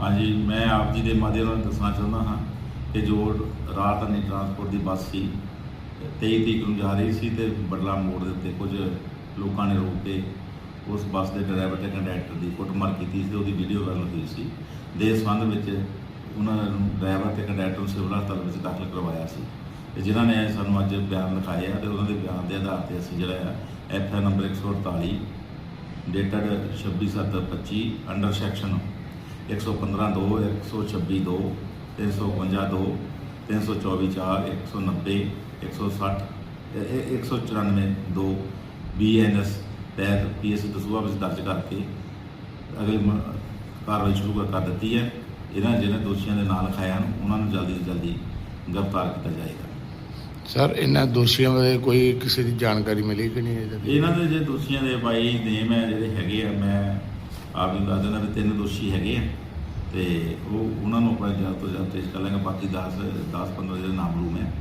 ਹਾਂਜੀ, ਮੈਂ ਆਪ ਜੀ ਦੇ ਮਾਧਿਅਮ ਨਾਲ ਦੱਸਣਾ ਚਾਹੁੰਦਾ ਹਾਂ ਕਿ ਜੋ ਰਾਜਧਾਨੀ ਟਰਾਂਸਪੋਰਟ ਦੀ ਬੱਸ ਸੀ 23 ਤਰੀਕ ਨੂੰ ਜਾ ਰਹੀ ਸੀ ਤੇ ਬੜਲਾ ਮੋੜ ਦੇ ਉੱਤੇ ਕੁਝ ਲੋਕਾਂ ਨੇ ਰੋਕ ਕੇ ਉਸ ਬੱਸ ਦੇ ਡਰਾਈਵਰ ਤੇ ਕੰਡਕਟਰ ਦੀ ਕੁੱਟਮਾਰ ਕੀਤੀ ਸੀ ਤੇ ਉਹਦੀ ਵੀਡੀਓ ਵਾਇਰਲ ਹੋਈ ਸੀ। ਦੇ ਸੰਬੰਧ ਵਿੱਚ ਉਹਨਾਂ ਨੂੰ ਡਰਾਈਵਰ ਤੇ ਕੰਡਕਟਰ ਨੂੰ ਸਿਵਲ ਹਸਪਤਾਲ ਵਿੱਚ ਦਾਖਲ ਕਰਵਾਇਆ ਸੀ ਤੇ ਜਿਨ੍ਹਾਂ ਨੇ ਸਾਨੂੰ ਅੱਜ ਬਿਆਨ ਲਿਖਾਏ ਆ ਤੇ ਉਹਨਾਂ ਦੇ ਬਿਆਨ ਦੇ ਆਧਾਰ ਤੇ ਅਸੀਂ ਜਿਹੜਾ ਆ, F I number 148 dated 26/7/25 under section 115 2 126 2 352 2 324 4 190 160 ਇਹ- ਇਹ 194 2 ਬੀਐਨਐਸ ਤਹਿਤ ਪੀਐਸ ਦਸੂਆ ਵਿੱਚ ਦਰਜ ਕਰਕੇ ਅਗਲੀ ਕਾਰਵਾਈ ਸ਼ੁਰੂ ਕਰ- ਦਿੱਤੀ ਹੈ ਇਹਨਾਂ ਜਿਹਨਾਂ ਦੋਸ਼ੀਆਂ ਦੇ ਨਾਂ ਲਿਖਾਏ ਹਨ ਉਹਨਾਂ ਨੂੰ ਜਲਦੀ ਤੋਂ ਜਲਦੀ ਗ੍ਰਿਫਤਾਰ ਕੀਤਾ ਜਾਏਗਾ ਸਰ ਇਹਨਾਂ ਦੋਸ਼ੀਆਂ ਬਾਰੇ ਕੋਈ ਕਿਸੇ ਦੀ ਜਾਣਕਾਰੀ ਮਿਲੀ ਕਿ ਨਹੀਂ? ਇਹਨਾਂ ਦੇ ਜੇ ਦੋਸ਼ੀਆਂ ਦੇ ਬਾਈ ਨੇਮ ਹੈ ਜਿਹੜੇ ਹੈਗੇ ਆ ਮੈਂ ਆਪ ਵੀ ਦੱਸ ਦਿੰਦਾ ਵੀ ਤਿੰਨ ਦੋਸ਼ੀ ਹੈਗੇ ਆ ਤੇ ਉਹ ਉਹਨਾਂ ਨੂੰ ਆਪਾਂ ਜਲਦ ਤੋਂ ਜਲਦ ਪੇਸ਼ ਕਰ ਲਾਂਗੇ ਬਾਕੀ 10 10 15 ਜਿਹੜੇ ਨਾਮਲੂਮ ਹੈ